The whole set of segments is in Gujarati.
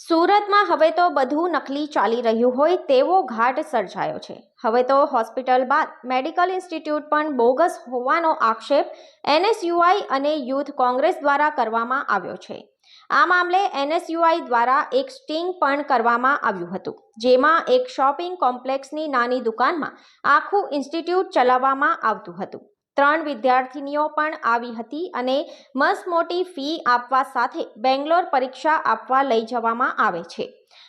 સુરતમાં હવે તો બધું નકલી ચાલી રહ્યું હોય તેવો ઘાટ સર્જાયો છે. હવે તો હોસ્પિટલ બાદ મેડિકલ ઇન્સ્ટિટ્યૂટ પણ બોગસ હોવાનો આક્ષેપ એનએસયુઆઈ અને યુથ કોંગ્રેસ દ્વારા કરવામાં આવ્યો છે. આ મામલે એનએસયુઆઈ દ્વારા એક સ્ટિંગ પણ કરવામાં આવ્યું હતું, જેમાં એક શોપિંગ કોમ્પ્લેક્સની નાની દુકાનમાં આખું ઇન્સ્ટિટ્યૂટ ચલાવવામાં આવતું હતું. ત્રણ વિદ્યાર્થિનીઓ પણ આવી હતી અને મસમોટી મોટી ફી આપવા સાથે બેંગ્લોર પરીક્ષા આપવા લઈ જવામાં આવે છે.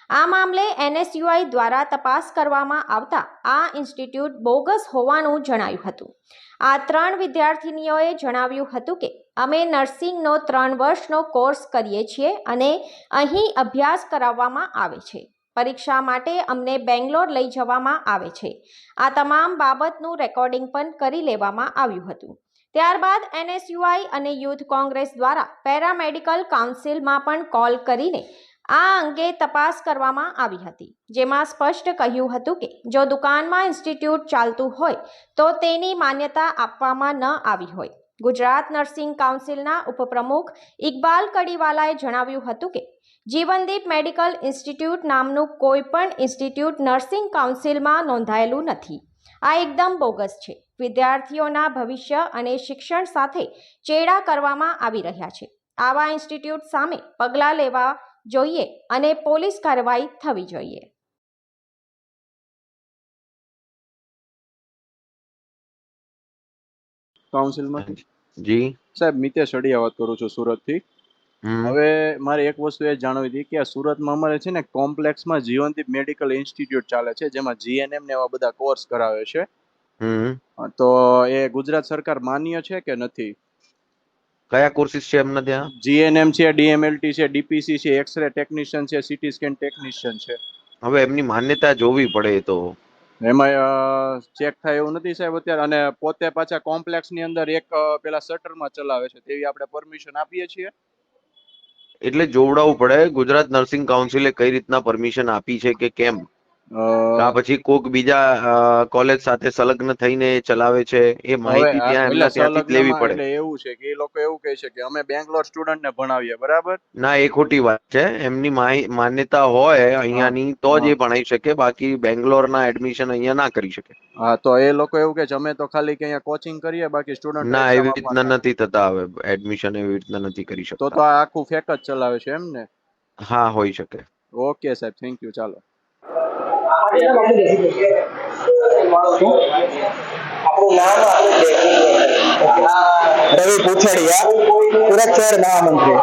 આ મામલે એનએસયુઆઈ દ્વારા તપાસ કરવામાં આવતા આ ઇન્સ્ટિટ્યૂટ બોગસ હોવાનું જણાયું હતું. આ ત્રણ વિદ્યાર્થિનીઓએ જણાવ્યું હતું કે, અમે નર્સિંગનો ત્રણ વર્ષનો કોર્સ કરીએ છીએ અને અહીં અભ્યાસ કરાવવામાં આવે છે. પરીક્ષા માટે અમને બેંગ્લોર લઈ જવામાં આવે છે. આ તમામ બાબતનું રેકોર્ડિંગ પણ કરી લેવામાં આવ્યું હતું. ત્યારબાદ એનએસયુઆઈ અને યુથ કોંગ્રેસ દ્વારા પેરામેડિકલ કાઉન્સિલમાં પણ કોલ કરીને આ અંગે તપાસ કરવામાં આવી હતી. જેમાં સ્પષ્ટ કહ્યું હતું કે, જો દુકાનમાં ઇન્સ્ટિટ્યૂટ ચાલતું હોય, તો તેની માન્યતા આપવામાં ન આવી હોય. ગુજરાત નર્સિંગ કાઉન્સિલના ઉપપ્રમુખ ઇકબાલ કડીવાલાએ જણાવ્યું હતું કે જીવનદીપ મેડિકલ ઇન્સ્ટિટ્યૂટ નામનું કોઈ પણ ઇન્સ્ટિટ્યૂટ નર્સિંગ કાઉન્સિલમાં નોંધાયેલું નથી. આ એકદમ બોગસ છે. વિદ્યાર્થીઓના ભવિષ્ય અને શિક્ષણ સાથે ચેડા કરવામાં આવી રહ્યા છે. આવા ઇન્સ્ટિટ્યૂટ સામે પગલાં લેવા જોઈએ અને પોલીસ કાર્યવાહી થવી જોઈએ. કાઉન્સિલમાં જી. સાહેબ મિતેશ અડિયા વાત કરું છું સુરતથી. હવે મારે એક વસ્તુ એ જાણવી હતી કે સુરતમાં અમારે છે ને કોમ્પ્લેક્સમાં જીવનદીપ મેડિકલ ઇન્સ્ટિટ્યૂટ ચાલે છે જેમાં જીએનએમ ને એવા બધા કોર્સ કરાવે છે. તો એ ગુજરાત સરકાર માન્ય છે કે નથી? કયા કોર્સિસ છે એમના ત્યાં? જીએનએમ છે ડીએમએલટી છે ડીપીસી છે એક્સરે ટેકનિશિયન છે સીટી સ્કેન ટેકનિશિયન છે. હવે એમની માન્યતા જોવી પડે તો. એમાં ચેક થાય એવું નથી સાહેબ અત્યારે. અને પોતે પાછા કોમ્પ્લેક્સની અંદર એક પેલા શટરમાં ચલાવે છે તેવી આપણે પરમિશન આપીએ છીએ. એટલે જોવડાવવું પડે. ગુજરાત નર્સિંગ કાઉન્સિલે કઈ રીતના પરમિશન આપી છે કે કેમ? આ પછી કોક બીજા કોલેજ સાથે સંલગ્ન થઈને એ ચલાવે છે એ માહિતી ત્યાં એમના ત્યાંથી લેવી પડે. એવું છે કે એ લોકો એવું કહે છે કે અમે બેંગ્લોર સ્ટુડન્ટ ને ભણાવીએ બરાબર? ના એ ખોટી વાત છે. એમની માન્યતા હોય અહીંયાની તો જ એ ભણાવી શકે. બાકી બેંગ્લોર ના એડમિશન અહીંયા ના કરી શકે. હા તો એ લોકો એવું કે છે અમે તો ખાલી કે અહીંયા કોચિંગ કરીએ બાકી સ્ટુડન્ટ ના એવી રીતના નથી થતા હવે. એડમિશન એવી રીતના નથી કરી તો તો શકતા. આ આખું ફેક જ ચલાવે છે એમ ને? હા હોઈ શકે. ઓકે સાહેબ થેન્ક યુ ચાલો. આપણું નામ આપણું રવિ પૂછડિયા સુરત શહેર મહામંત્રી.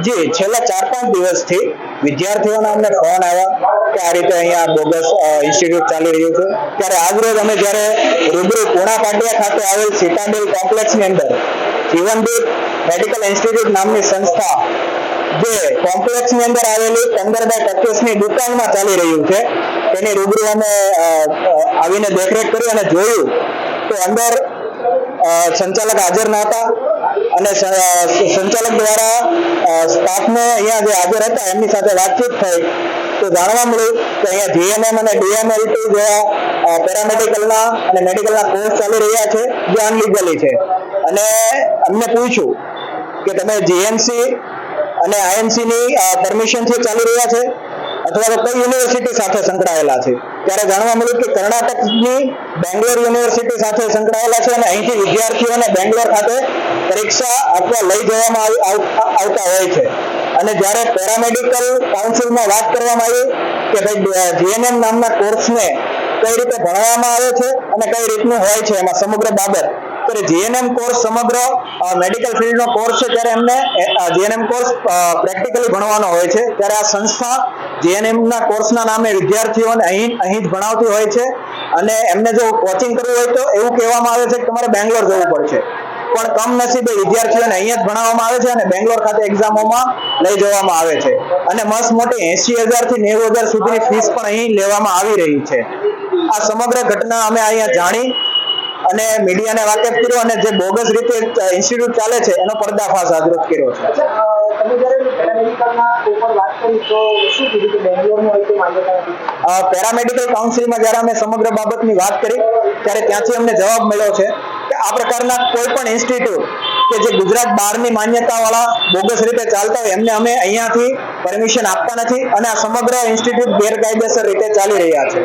જી, છેલ્લા ચાર પાંચ દિવસથી વિદ્યાર્થીઓના અમને ફોન આવ્યા કે આ રીતે અહીંયા બોગસ ઇન્સ્ટિટ્યૂટ ચાલી રહ્યું છે. ત્યારે આજરોજ અમે જ્યારે રૂબરૂ પૂણા પાટિયા ખાતે આવેલ સિટાડેલ કોમ્પ્લેક્સની અંદર જીવનદીપ મેડિકલ ઇન્સ્ટિટ્યૂટ નામની સંસ્થા જે કોમ્પ્લેક્સની અંદર આવેલી પંદર બાય પચીસની દુકાનમાં ચાલી રહ્યું છે, તેની રૂબરૂ અમે આવીને દેખરેખ કરી અને જોયું તો અંદર સંચાલક હાજર ન હતા. અને સંચાલક દ્વારા સ્ટાફને અહીંયા જે હાજર હતા, એમની સાથે વાતચીત થઈ. તો જાણવા મળ્યું કે અહીંયા જીએનએમ અને ડીએમએલટી જેવા પેરામેડિકલના અને મેડિકલના કોર્સ ચાલી રહ્યા છે જે અનલીગલી છે. અને અમને પૂછ્યું કે તમે જીએમસી અને આઈએમસીની પરમિશનથી ચાલી રહ્યા છે? અથવા તો કઈ યુનિવર્સિટી સાથે સંકળાયેલા છે? ત્યારે જાણવા મળ્યું કે કર્ણાટકની બેંગ્લોર યુનિવર્સિટી સાથે સંકળાયેલા છે અને અહીંથી વિદ્યાર્થીઓને બેંગ્લોર ખાતે પરીક્ષા આપવા લઈ જવામાં આવી- આવતા હોય છે. અને જ્યારે પેરામેડિકલ કાઉન્સિલમાં વાત કરવામાં આવી કે ભાઈ જીએનએમ નામના કોર્સને કઈ રીતે ભણવામાં આવે છે અને કઈ રીતનું હોય છે એમાં સમગ્ર બાબત ત્યારે જીએનએમ કોર્સ સમગ્ર મેડિકલ ફિલ્ડનો કોર્સ છે ત્યારે એમને જીએનએમ કોર્સ પ્રેક્ટિકલી ભણવાનો હોય છે. ત્યારે આ સંસ્થા જીએનએમના કોર્સના નામે વિદ્યાર્થીઓને અહીં અહીં જ ભણાવતી હોય છે. અને એમને જો કોચિંગ કરવું હોય તો એવું કહેવામાં આવે છે કે તમારે બેંગ્લોર જવું પડશે. પણ કમનસીબે વિદ્યાર્થીઓને અહીંયા જ ભણાવવામાં આવે છે અને બેંગ્લોર ખાતે એક્ઝામોમાં લઈ જવામાં આવે છે. અને મસ્ત મોટી એસી હજારથી નેવું હજાર સુધીની ફીસ પણ અહીં લેવામાં આવી રહી છે. આ સમગ્ર ઘટના અમે અહીંયા જાણી અને મીડિયાને વાકેફ કર્યો અને જે બોગસ રીતે ઇન્સ્ટિટ્યૂટ ચાલે છે એનો પર્દાફાશ આજરોજ કર્યો છે. પેરામેડિકલ કાઉન્સિલમાં જ્યારે અમે સમગ્ર બાબતની વાત કરી ત્યારે ત્યાંથી અમને જવાબ મળ્યો છે કે આ પ્રકારના કોઈ પણ ઇન્સ્ટિટ્યૂટ કે જે ગુજરાત બહારની માન્યતાવાળા બોગસ રીતે ચાલતા હોય એમને અમે અહીંયાથી પરમિશન આપતા નથી અને આ સમગ્ર ઇન્સ્ટિટ્યૂટ ગેરકાયદેસર રીતે ચાલી રહ્યા છે.